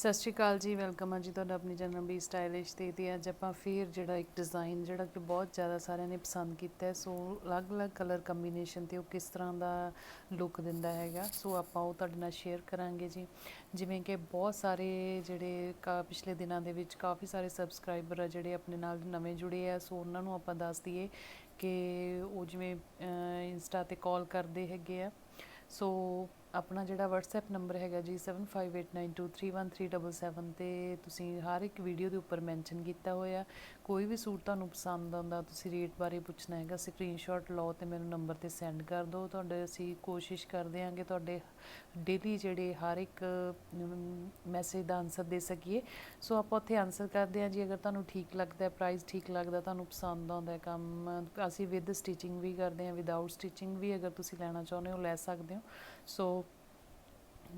ਸਤਿ ਸ਼੍ਰੀ ਅਕਾਲ ਜੀ, ਵੈਲਕਮ ਆ ਜੀ ਤੁਹਾਡਾ ਆਪਣੀ ਚੈਨਲ ਬੀ ਸਟਾਈਲਿਸ਼ ਤੇ ਤੇ ਅੱਜ ਆਪਾਂ ਫਿਰ ਜਿਹੜਾ ਇੱਕ ਡਿਜ਼ਾਈਨ ਜਿਹੜਾ ਕਿ ਬਹੁਤ ਜ਼ਿਆਦਾ ਸਾਰਿਆਂ ਨੇ ਪਸੰਦ ਕੀਤਾ ਹੈ, ਸੋ ਅਲੱਗ-ਅਲੱਗ ਕਲਰ ਕੰਬੀਨੇਸ਼ਨ ਤੇ ਉਹ ਕਿਸ ਤਰ੍ਹਾਂ ਦਾ ਲੁੱਕ ਦਿੰਦਾ ਹੈਗਾ, ਸੋ ਆਪਾਂ ਉਹ ਤੁਹਾਡੇ ਨਾਲ ਸ਼ੇਅਰ ਕਰਾਂਗੇ ਜੀ। ਜਿਵੇਂ ਕਿ ਬਹੁਤ ਸਾਰੇ ਜਿਹੜੇ ਕਾ ਪਿਛਲੇ ਦਿਨਾਂ ਦੇ ਵਿੱਚ ਕਾਫੀ ਸਾਰੇ ਸਬਸਕ੍ਰਾਈਬਰ ਆ ਜਿਹੜੇ ਆਪਣੇ ਨਾਲ ਨਵੇਂ ਜੁੜੇ ਆ, ਸੋ ਉਹਨਾਂ ਨੂੰ ਆਪਾਂ ਦੱਸ ਦਈਏ ਕਿ ਉਹ ਜਿਵੇਂ ਇੰਸਟਾ ਤੇ ਕਾਲ ਕਰਦੇ ਹੈਗੇ ਆ। ਸੋ ਆਪਣਾ ਜਿਹੜਾ WhatsApp ਨੰਬਰ ਹੈਗਾ ਜੀ 7589231377 ਤੇ ਤੁਸੀਂ ਹਰ ਇੱਕ ਵੀਡੀਓ ਦੇ ਉੱਪਰ ਮੈਂਸ਼ਨ ਕੀਤਾ ਹੋਇਆ। ਕੋਈ ਵੀ ਸੂਟ ਤੁਹਾਨੂੰ ਪਸੰਦ ਆਉਂਦਾ, ਤੁਸੀਂ ਰੇਟ ਬਾਰੇ ਪੁੱਛਣਾ ਹੈਗਾ ਸਕਰੀਨਸ਼ਾਟ ਲਓ ਤੇ ਮੈਨੂੰ ਨੰਬਰ ਤੇ ਸੈਂਡ ਕਰ ਦਿਓ। ਤੁਹਾਡੇ ਅਸੀਂ ਕੋਸ਼ਿਸ਼ ਕਰਦੇ ਹਾਂ ਕਿ ਤੁਹਾਡੇ ਡੇਲੀ ਜਿਹੜੇ ਹਰ ਇੱਕ ਮੈਸੇਜ ਦਾ ਆਨਸਰ ਦੇ ਸਕੀਏ। ਸੋ ਆਪਾਂ ਉੱਥੇ ਆਨਸਰ ਕਰਦੇ ਹਾਂ ਜੀ, ਅਗਰ ਤੁਹਾਨੂੰ ਠੀਕ ਲੱਗਦਾ ਹੈ ਪ੍ਰਾਈਸ ਠੀਕ ਲੱਗਦਾ, ਤੁਹਾਨੂੰ ਪਸੰਦ ਆਉਂਦਾ ਹੈ ਕੰਮ, ਅਸੀਂ ਵਿਦ ਸਟਿਚਿੰਗ ਵੀ ਕਰਦੇ ਹਾਂ ਵਿਦਆਊਟ ਸਟਿਚਿੰਗ ਵੀ ਅਗਰ ਤੁਸੀਂ ਲੈਣਾ ਚਾਹੁੰਦੇ ਹੋ, ਲੈ ਸਕਦੇ ਹੋ। ਸੋ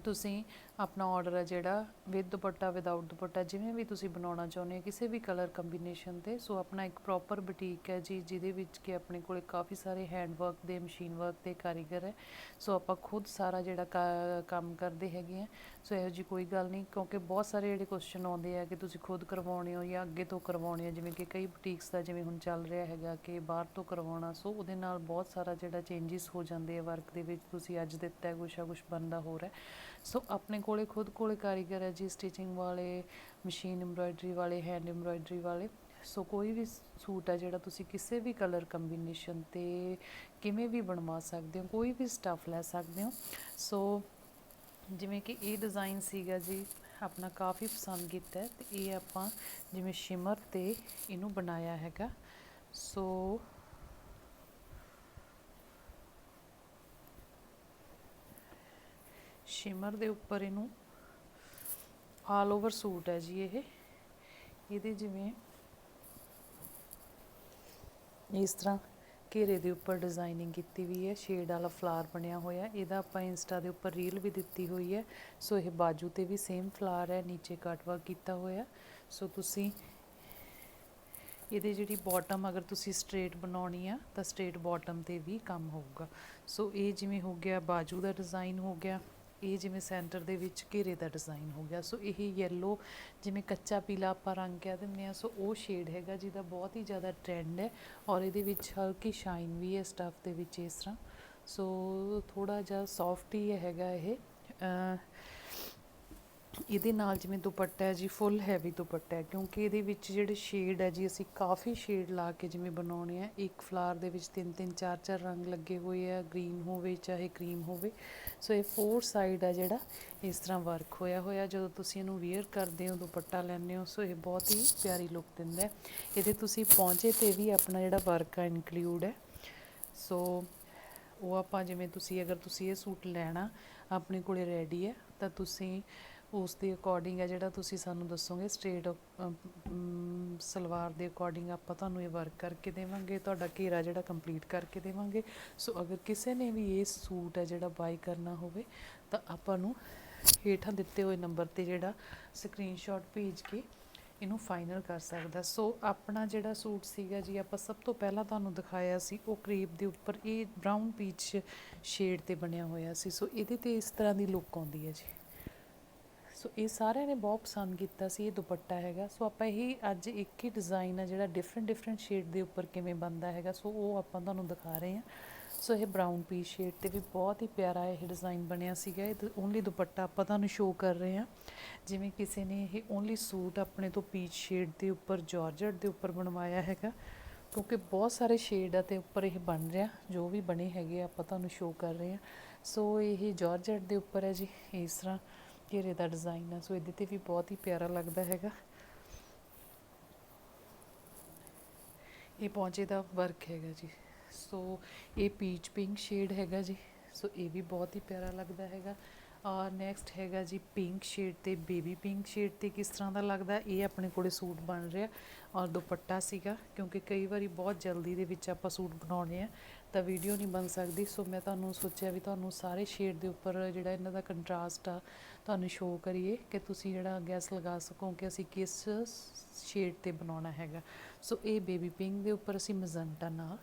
ਤੁਸੀਂ ਆਪਣਾ ਆਰਡਰ ਹੈ ਜਿਹੜਾ ਵਿਦ ਦੁਪੱਟਾ ਵਿਦਆਊਟ ਦੁਪੱਟਾ, ਜਿਵੇਂ ਵੀ ਤੁਸੀਂ ਬਣਾਉਣਾ ਚਾਹੁੰਦੇ ਹੋ, ਕਿਸੇ ਵੀ ਕਲਰ ਕੰਬੀਨੇਸ਼ਨ ਤੇ। ਸੋ ਆਪਣਾ ਇੱਕ ਪ੍ਰੋਪਰ ਬੁਟੀਕ ਹੈ ਜੀ, ਜਿਹਦੇ ਵਿੱਚ ਕਿ ਆਪਣੇ ਕੋਲੇ ਕਾਫੀ ਸਾਰੇ ਹੈਂਡ ਵਰਕ ਦੇ ਮਸ਼ੀਨ ਵਰਕ ਦੇ ਕਾਰੀਗਰ ਹੈ। ਸੋ ਆਪਾਂ ਖੁਦ ਸਾਰਾ ਜਿਹੜਾ ਕਾ- ਕੰਮ ਕਰਦੇ ਹੈਗੇ ਆ ਸੋ ਇਹੋ ਜੀ ਕੋਈ ਗੱਲ ਨਹੀਂ, ਕਿਉਂਕਿ ਬਹੁਤ ਸਾਰੇ ਜਿਹੜੇ ਕੁਐਸਚਨ ਆਉਂਦੇ ਆ ਕਿ ਤੁਸੀਂ ਖੁਦ ਕਰਵਾਉਣੇ ਹੋ ਜਾਂ ਅੱਗੇ ਤੋਂ ਕਰਵਾਉਣੇ ਹੋ ਜਿਵੇਂ ਕਿ ਕਈ ਬੁਟੀਕਸ ਦਾ ਜਿਵੇਂ ਹੁਣ ਚੱਲ ਰਿਹਾ ਹੈਗਾ ਕਿ ਬਾਹਰ ਤੋਂ ਕਰਵਾਉਣਾ। ਸੋ ਉਹਦੇ ਨਾਲ ਬਹੁਤ ਸਾਰਾ ਜਿਹੜਾ ਚੇਂਜਸ ਹੋ ਜਾਂਦੇ ਆ ਵਰਕ ਦੇ ਵਿੱਚ, ਤੁਸੀਂ ਅੱਜ ਦਿੱਤਾ ਹੈ ਕੁਛ ਆ ਕੁਛ ਬਣਦਾ ਹੋ ਰਿਹਾ। ਸੋ ਆਪਣੇ ਕੋਲੇ ਖੁਦ ਕੋਲੇ ਕਾਰੀਗਰ ਹੈ, ਜੀ ਸਟਿਚਿੰਗ ਵਾਲੇ ਮਸ਼ੀਨ ਐਮਬ੍ਰਾਇਡਰੀ ਵਾਲੇ ਹੈਂਡ ਐਮਬ੍ਰਾਇਡਰੀ ਵਾਲੇ। ਸੋ ਕੋਈ ਵੀ ਸੂਟ ਆ ਜਿਹੜਾ ਤੁਸੀਂ ਕਿਸੇ ਵੀ ਕਲਰ ਕੰਬੀਨੇਸ਼ਨ ਤੇ ਕਿਵੇਂ ਵੀ ਬਣਵਾ ਸਕਦੇ ਹੋ, ਕੋਈ ਵੀ ਸਟੱਫ ਲੈ ਸਕਦੇ ਹੋ। ਸੋ ਜਿਵੇਂ ਕਿ ਇਹ ਡਿਜ਼ਾਈਨ ਸੀਗਾ ਜੀ, ਆਪਣਾ ਕਾਫੀ ਪਸੰਦ ਕੀਤਾ ਹੈ ਤੇ ਇਹ ਆਪਾਂ ਜਿਵੇਂ ਸ਼ਿਮਰ ਤੇ ਇਹਨੂੰ ਬਣਾਇਆ ਹੈਗਾ। ਸੋ ਸ਼ਿਮਰ ਦੇ ਉੱਪਰ ਇਹਨੂੰ ਆਲ ਓਵਰ ਸੂਟ ਹੈ ਜੀ ਇਹ। ਇਹਦੇ ਜਿਵੇਂ ਇਸ ਤਰ੍ਹਾਂ ਘੇਰੇ ਦੇ ਉੱਪਰ ਡਿਜ਼ਾਈਨਿੰਗ ਕੀਤੀ ਵੀ ਹੈ ਸ਼ੇਡ ਵਾਲਾ ਫਲਾਰ ਬਣਿਆ ਹੋਇਆ। ਇਹਦਾ ਆਪਾਂ ਇੰਸਟਾ ਦੇ ਉੱਪਰ ਰੀਲ ਵੀ ਦਿੱਤੀ ਹੋਈ ਹੈ। ਸੋ ਇਹ ਬਾਜੂ ਤੇ ਵੀ ਸੇਮ ਫਲਾਰ ਹੈ, ਨੀਚੇ ਕਟ ਵਰਕ ਕੀਤਾ ਹੋਇਆ। ਸੋ ਤੁਸੀਂ ਇਹਦੇ ਜਿਹੜੀ ਬਾਟਮ ਅਗਰ ਤੁਸੀਂ ਸਟ੍ਰੇਟ ਬਣਾਉਣੀ ਆ, ਤਾਂ ਸਟ੍ਰੇਟ ਬਾਟਮ ਤੇ ਵੀ ਕੰਮ ਹੋਊਗਾ। ਸੋ ਇਹ ਜਿਵੇਂ ਹੋ ਗਿਆ, ਬਾਜੂ ਦਾ ਡਿਜ਼ਾਈਨ ਹੋ ਗਿਆ। ਇਹ ਜਿਵੇਂ ਸੈਂਟਰ ਦੇ ਵਿੱਚ ਘੇਰੇ ਦਾ ਡਿਜ਼ਾਈਨ ਹੋ ਗਿਆ, ਸੋ ਇਹ ਯੈਲੋ ਜਿਵੇਂ ਕੱਚਾ ਪੀਲਾ ਆਪਾਂ ਰੰਗ ਕਹਿ ਦਿੰਦੇ ਆ ਸੋ ਉਹ ਸ਼ੇਡ ਹੈਗਾ ਜਿਹਦਾ ਬਹੁਤ ਹੀ ਜ਼ਿਆਦਾ ਟ੍ਰੈਂਡ ਹੈ ਔਰ ਇਹਦੇ ਵਿੱਚ ਹਲਕੀ ਸ਼ਾਈਨ ਵੀ ਹੈ ਸਟਫ ਦੇ ਵਿੱਚ ਇਸ ਤਰ੍ਹਾਂ, ਸੋ ਥੋੜਾ ਜਿਹਾ ਸੌਫਟ ਹੀ ਹੈਗਾ ਇਹ ਇਹਦੇ ਨਾਲ ਜਿਵੇਂ ਦੁਪੱਟਾ ਹੈ ਜੀ ਫੁੱਲ ਹੈਵੀ ਦੁਪੱਟਾ ਹੈ, ਕਿਉਂਕਿ ਇਹਦੇ ਵਿੱਚ ਜਿਹੜੇ ਸ਼ੇਡ ਹੈ ਜੀ, ਅਸੀਂ ਕਾਫੀ ਸ਼ੇਡ ਲਾ ਕੇ ਜਿਵੇਂ ਬਣਾਉਣੇ ਆ। ਇੱਕ ਫਲਾਰ ਦੇ ਵਿੱਚ ਤਿੰਨ ਤਿੰਨ, ਚਾਰ ਚਾਰ ਰੰਗ ਲੱਗੇ ਹੋਏ ਆ ਗ੍ਰੀਨ ਹੋਵੇ, ਚਾਹੇ ਕਰੀਮ ਹੋਵੇ। ਸੋ ਇਹ ਫੋਰ ਸਾਈਡ ਆ ਜਿਹੜਾ ਇਸ ਤਰ੍ਹਾਂ ਵਰਕ ਹੋਇਆ ਹੋਇਆ। ਜਦੋਂ ਤੁਸੀਂ ਇਹਨੂੰ ਵੇਅਰ ਕਰਦੇ ਹੋ, ਦੁਪੱਟਾ ਲੈਂਦੇ ਹੋ ਸੋ ਇਹ ਬਹੁਤ ਹੀ ਪਿਆਰੀ ਲੁੱਕ ਦਿੰਦਾ ਹੈ। ਇਹਦੇ ਤੁਸੀਂ ਪਹੁੰਚੇ ਤੇ ਵੀ ਆਪਣਾ ਜਿਹੜਾ ਵਰਕ ਆ ਇਨਕਲੂਡ ਹੈ। ਸੋ ਉਹ ਆਪਾਂ ਜਿਵੇਂ ਤੁਸੀਂ, ਅਗਰ ਤੁਸੀਂ ਇਹ ਸੂਟ ਲੈਣਾ, ਆਪਣੇ ਕੋਲੇ ਰੈਡੀ ਹੈ, ਤਾਂ ਤੁਸੀਂ ਉਸ ਦੇ ਅਕੋਰਡਿੰਗ ਹੈ ਜਿਹੜਾ ਤੁਸੀਂ ਸਾਨੂੰ ਦੱਸੋਗੇ ਸਟ੍ਰੇਟ ਸਲਵਾਰ ਦੇ ਅਕੋਰਡਿੰਗ ਆਪਾਂ ਤੁਹਾਨੂੰ ਇਹ ਵਰਕ ਕਰਕੇ ਦੇਵਾਂਗੇ, ਤੁਹਾਡਾ ਘੇਰਾ ਜਿਹੜਾ ਕੰਪਲੀਟ ਕਰਕੇ ਦੇਵਾਂਗੇ। ਸੋ ਅਗਰ ਕਿਸੇ ਨੇ ਵੀ ਇਹ ਸੂਟ ਹੈ ਜਿਹੜਾ ਬਾਈ ਕਰਨਾ ਹੋਵੇ, ਤਾਂ ਆਪਾਂ ਨੂੰ ਹੇਠਾਂ ਦਿੱਤੇ ਹੋਏ ਨੰਬਰ ਤੇ ਜਿਹੜਾ ਸਕਰੀਨਸ਼ਾਟ ਭੇਜ ਕੇ ਇਹਨੂੰ ਫਾਈਨਲ ਕਰ ਸਕਦਾ। ਸੋ ਆਪਣਾ ਜਿਹੜਾ ਸੂਟ ਸੀਗਾ ਜੀ, ਆਪਾਂ ਸਭ ਤੋਂ ਪਹਿਲਾਂ ਤੁਹਾਨੂੰ ਦਿਖਾਇਆ ਸੀ, ਉਹ ਕਰੀਬ ਦੇ ਉੱਪਰ, ਇਹ ਬ੍ਰਾਊਨ ਪੀਚ ਸ਼ੇਡ ਤੇ ਬਣਿਆ ਹੋਇਆ ਸੀ। ਸੋ ਇਹਦੇ ਤੇ ਇਸ ਤਰ੍ਹਾਂ ਦੀ ਲੁੱਕ ਆਉਂਦੀ ਹੈ ਜੀ। ਸੋ ਇਹ ਸਾਰਿਆਂ ਨੇ ਬਹੁਤ ਪਸੰਦ ਕੀਤਾ ਸੀ, ਇਹ ਦੁਪੱਟਾ ਹੈਗਾ। ਸੋ ਆਪਾਂ ਇਹ ਅੱਜ ਇੱਕ ਹੀ ਡਿਜ਼ਾਈਨ ਆ ਜਿਹੜਾ ਡਿਫਰੈਂਟ ਡਿਫਰੈਂਟ ਸ਼ੇਡ ਦੇ ਉੱਪਰ ਕਿਵੇਂ ਬਣਦਾ ਹੈਗਾ। ਸੋ ਉਹ ਆਪਾਂ ਤੁਹਾਨੂੰ ਦਿਖਾ ਰਹੇ ਹਾਂ। ਸੋ ਇਹ ਬ੍ਰਾਊਨ ਪੀਸ ਸ਼ੇਡ ਤੇ ਵੀ ਬਹੁਤ ਹੀ ਪਿਆਰਾ ਇਹ ਡਿਜ਼ਾਈਨ ਬਣਿਆ ਸੀਗਾ। ਇਹ ਓਨਲੀ ਦੁਪੱਟਾ ਆਪਾਂ ਤੁਹਾਨੂੰ ਸ਼ੋਅ ਕਰ ਰਹੇ ਹਾਂ। ਜਿਵੇਂ ਕਿਸੇ ਨੇ ਇਹ ਓਨਲੀ ਸੂਟ ਆਪਣੇ ਤੋਂ ਪੀਚ ਸ਼ੇਡ ਦੇ ਉੱਪਰ ਜਾਰਜਟ ਦੇ ਉੱਪਰ ਬਣਵਾਇਆ ਹੈਗਾ। ਕਿਉਂਕਿ ਬਹੁਤ ਸਾਰੇ ਸ਼ੇਡ ਆ ਤੇ ਉੱਪਰ ਇਹ ਬਣ ਰਿਹਾ। ਜੋ ਵੀ ਬਣੇ ਹੈਗੇ ਆਪਾਂ ਤੁਹਾਨੂੰ ਸ਼ੋਅ ਕਰ ਰਹੇ ਹਾਂ। ਸੋ ਇਹ ਜਾਰਜਟ ਦੇ ਉੱਪਰ ਹੈ ਜੀ, ਇਸ ਤਰ੍ਹਾਂ। ਘੇਰੇ ਦਾ ਡਿਜ਼ਾਈਨ ਆ, ਸੋ ਇਹਦੇ ਤੇ ਵੀ ਬਹੁਤ ਹੀ ਪਿਆਰਾ ਲੱਗਦਾ ਹੈਗਾ। ਇਹ ਪੌਂਚੇ ਦਾ ਵਰਕ ਹੈਗਾ ਜੀ। ਸੋ ਇਹ ਪੀਚ ਪਿੰਕ ਸ਼ੇਡ ਹੈਗਾ ਜੀ। ਸੋ ਇਹ ਵੀ ਬਹੁਤ ਹੀ ਪਿਆਰਾ ਲੱਗਦਾ ਹੈਗਾ। ਔਰ ਨੈਕਸਟ ਹੈਗਾ ਜੀ ਪਿੰਕ ਸ਼ੇਡ ਤੇ ਬੇਬੀ ਪਿੰਕ ਸ਼ੇਡ ਤੇ ਕਿਸ ਤਰ੍ਹਾਂ ਦਾ ਲੱਗਦਾ, ਇਹ ਆਪਣੇ ਕੋਲੇ ਸੂਟ ਬਣ ਰਿਹਾ। ਔਰ ਦੁਪੱਟਾ ਸੀਗਾ, ਕਿਉਂਕਿ ਕਈ ਵਾਰੀ ਬਹੁਤ ਜਲਦੀ ਦੇ ਵਿੱਚ ਆਪਾਂ ਸੂਟ ਬਣਾਉਣੇ ਆ ਤਾਂ ਵੀਡੀਓ ਨਹੀਂ ਬਣ ਸਕਦੀ। ਸੋ ਮੈਂ ਤੁਹਾਨੂੰ ਸੋਚਿਆ ਵੀ ਤੁਹਾਨੂੰ ਸਾਰੇ ਸ਼ੇਡ ਦੇ ਉੱਪਰ ਜਿਹੜਾ ਇਹਨਾਂ ਦਾ ਕੰਟਰਾਸਟ ਆ, ਤੁਹਾਨੂੰ ਸ਼ੋਅ ਕਰੀਏ ਕਿ ਤੁਸੀਂ ਜਿਹੜਾ ਗੈਸ ਲਗਾ ਸਕੋ ਕਿ ਅਸੀਂ ਕਿਸ ਸ਼ੇਡ ਤੇ ਬਣਾਉਣਾ ਹੈਗਾ। ਸੋ ਇਹ ਬੇਬੀ ਪਿੰਕ ਦੇ ਉੱਪਰ ਅਸੀਂ ਮਜ਼ੰਟਾ ਨਾਲ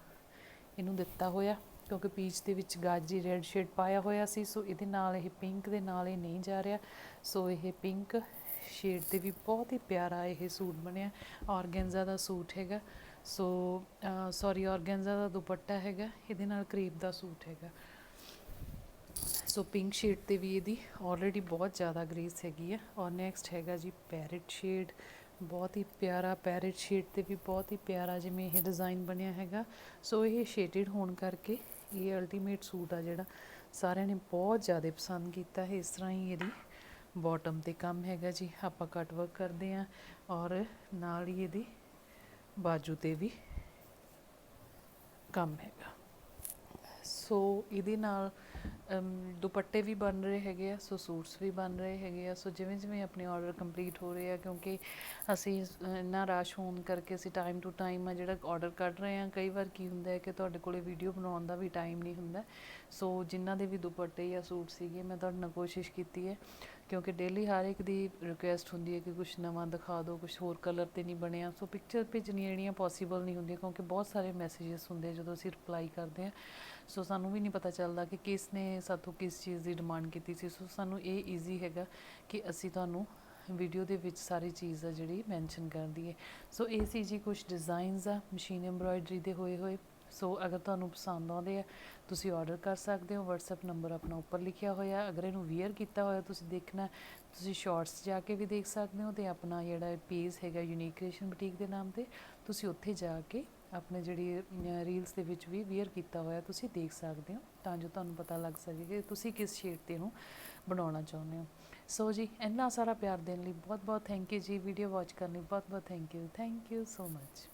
ਇਹਨੂੰ ਦਿੱਤਾ ਹੋਇਆ, ਕਿਉਂਕਿ ਪੀਚ ਦੇ ਵਿੱਚ ਗਾਜੀ ਰੈੱਡ ਸ਼ੇਡ ਪਾਇਆ ਹੋਇਆ ਸੀ। ਸੋ ਇਹਦੇ ਨਾਲ ਇਹ ਪਿੰਕ ਦੇ ਨਾਲ ਇਹ ਨਹੀਂ ਜਾ ਰਿਹਾ। ਸੋ ਇਹ ਪਿੰਕ ਸ਼ੇਡ ਤੇ ਵੀ ਬਹੁਤ ਹੀ ਪਿਆਰਾ ਇਹ ਸੂਟ ਬਣਿਆ। ਔਰਗੈਂਜ਼ਾ ਦਾ ਸੂਟ ਹੈਗਾ। ਸੋ ਸੌਰੀ ਔਰਗੈਂਜ਼ਾ ਦਾ ਦੁਪੱਟਾ ਹੈਗਾ, ਇਹਦੇ ਨਾਲ ਕਰੀਬ ਦਾ ਸੂਟ ਹੈਗਾ। ਸੋ ਪਿੰਕ ਸ਼ੇਡ ਤੇ ਵੀ ਇਹਦੀ ਆਲਰੇਡੀ ਬਹੁਤ ਜ਼ਿਆਦਾ ਗ੍ਰੇਸ ਹੈਗੀ ਆ। ਔਰ ਨੈਕਸਟ ਹੈਗਾ ਜੀ ਪੈਰਟ ਸ਼ੇਡ ਬਹੁਤ ਹੀ ਪਿਆਰਾ ਪੈਰਟ ਸ਼ੇਡ ਤੇ ਵੀ ਬਹੁਤ ਹੀ ਪਿਆਰਾ ਜਿਵੇਂ ਇਹ ਡਿਜ਼ਾਈਨ ਬਣਿਆ ਹੈਗਾ। ਸੋ ਇਹ ਸ਼ੇਡਡ ਹੋਣ ਕਰਕੇ ਇਹ ਅਲਟੀਮੇਟ ਸੂਟ ਆ ਜਿਹੜਾ ਸਾਰਿਆਂ ਨੇ ਬਹੁਤ ਜ਼ਿਆਦਾ ਪਸੰਦ ਕੀਤਾ ਹੈ। ਇਸ ਤਰ੍ਹਾਂ ਹੀ ਇਹਦੀ ਬਾਟਮ ਤੇ ਕੰਮ ਹੈਗਾ ਜੀ। ਆਪਾਂ ਕੱਟ ਵਰਕ ਕਰਦੇ ਹਾਂ। ਔਰ ਨਾਲ ਹੀ ਇਹਦੀ ਬਾਜੂ ਤੇ ਵੀ ਕੰਮ ਹੈਗਾ। ਸੋ ਇਹਦੇ ਨਾਲ ਦੁਪੱਟੇ ਵੀ ਬਣ ਰਹੇ ਹੈਗੇ ਆ, ਸੋ ਸੂਟਸ ਵੀ ਬਣ ਰਹੇ ਹੈਗੇ ਆ, ਸੋ ਜਿਵੇਂ ਜਿਵੇਂ ਆਪਣੇ ਆਰਡਰ ਕੰਪਲੀਟ ਹੋ ਰਹੇ ਆ, ਕਿਉਂਕਿ ਅਸੀਂ ਇੰਨਾ ਰਸ਼ ਹੋਣ ਕਰਕੇ ਅਸੀਂ ਟਾਈਮ ਟੂ ਟਾਈਮ ਆ ਜਿਹੜਾ ਆਰਡਰ ਕੱਢ ਰਹੇ ਆ, ਕਈ ਵਾਰ ਕੀ ਹੁੰਦਾ ਹੈ ਕਿ ਤੁਹਾਡੇ ਕੋਲੇ ਵੀਡੀਓ ਬਣਾਉਣ ਦਾ ਵੀ ਟਾਈਮ ਨਹੀਂ ਹੁੰਦਾ। ਸੋ ਜਿਨ੍ਹਾਂ ਦੇ ਵੀ ਦੁਪੱਟੇ ਜਾਂ ਸੂਟ ਸੀਗੇ, ਮੈਂ ਤੁਹਾਡੇ ਨਾਲ ਕੋਸ਼ਿਸ਼ ਕੀਤੀ ਹੈ, ਕਿਉਂਕਿ ਡੇਲੀ ਹਰ ਇੱਕ ਦੀ ਰਿਕੁਐਸਟ ਹੁੰਦੀ ਹੈ ਕਿ ਕੁਝ ਨਵਾਂ ਦਿਖਾ ਦਿਓ ਕੁਝ ਹੋਰ ਕਲਰ ਤੇ ਨਹੀਂ ਬਣਿਆ। ਸੋ ਪਿਕਚਰ ਭੇਜਣੀਆਂ ਜਿਹੜੀਆਂ ਪੋਸੀਬਲ ਨਹੀਂ ਹੁੰਦੀਆਂ, ਕਿਉਂਕਿ ਬਹੁਤ ਸਾਰੇ ਮੈਸੇजेस ਹੁੰਦੇ ਜਦੋਂ ਅਸੀਂ ਰਿਪਲਾਈ ਕਰਦੇ ਆ। ਸੋ ਸਾਨੂੰ ਵੀ ਨਹੀਂ ਪਤਾ ਚੱਲਦਾ ਕਿ ਕਿਸ ਨੇ ਸਾਥੋਂ ਕਿਸ ਚੀਜ਼ ਦੀ ਡਿਮਾਂਡ ਕੀਤੀ ਸੀ। ਸੋ ਸਾਨੂੰ ਇਹ ਈਜ਼ੀ ਹੈਗਾ ਕਿ ਅਸੀਂ ਤੁਹਾਨੂੰ ਵੀਡੀਓ ਦੇ ਵਿੱਚ ਸਾਰੀ ਚੀਜ਼ ਆ ਜਿਹੜੀ ਮੈਂਸ਼ਨ ਕਰ ਦਈਏ ਸੋ ਇਹ ਸੀ ਜੀ ਕੁਝ ਡਿਜ਼ਾਈਨਸ ਆ ਮਸ਼ੀਨ ਐਮਬ੍ਰਾਇਡਰੀ ਦੇ ਹੋਏ ਹੋਏ। ਸੋ ਅਗਰ ਤੁਹਾਨੂੰ ਪਸੰਦ ਆਉਂਦੇ ਆ, ਤੁਸੀਂ ਆਰਡਰ ਕਰ ਸਕਦੇ ਹੋ। WhatsApp ਨੰਬਰ ਆਪਣਾ ਉੱਪਰ ਲਿਖਿਆ ਹੋਇਆ ਅਗਰ ਇਹਨੂੰ ਵੀਅਰ ਕੀਤਾ ਹੋਇਆ ਤੁਸੀਂ ਦੇਖਣਾ, ਤੁਸੀਂ ਸ਼ਾਰਟਸ ਜਾ ਕੇ ਵੀ ਦੇਖ ਸਕਦੇ ਹੋ ਤੇ ਆਪਣਾ ਜਿਹੜਾ ਪੇਜ ਹੈਗਾ ਯੂਨੀਕ ਕ੍ਰੀਏਸ਼ਨ ਬੁਟੀਕ ਦੇ ਨਾਮ ਤੇ, ਤੁਸੀਂ ਉੱਥੇ ਜਾ ਕੇ ਆਪਣੇ ਜਿਹੜੀ ਰੀਲਸ ਦੇ ਵਿੱਚ ਵੀ ਵੇਅਰ ਕੀਤਾ ਹੋਇਆ, ਤੁਸੀਂ ਦੇਖ ਸਕਦੇ ਹੋ। ਤਾਂ ਜੋ ਤੁਹਾਨੂੰ ਪਤਾ ਲੱਗ ਸਕੇ ਕਿ ਤੁਸੀਂ ਕਿਸ ਸ਼ੇਡ ਤੇ ਇਹਨੂੰ ਬਣਾਉਣਾ ਚਾਹੁੰਦੇ ਹੋ। ਸੋ ਜੀ, ਇੰਨਾ ਸਾਰਾ ਪਿਆਰ ਦੇਣ ਲਈ ਬਹੁਤ ਬਹੁਤ ਥੈਂਕ ਯੂ ਜੀ ਵੀਡੀਓ ਵਾਚ ਕਰਨ ਲਈ ਬਹੁਤ ਬਹੁਤ thank you thank you so much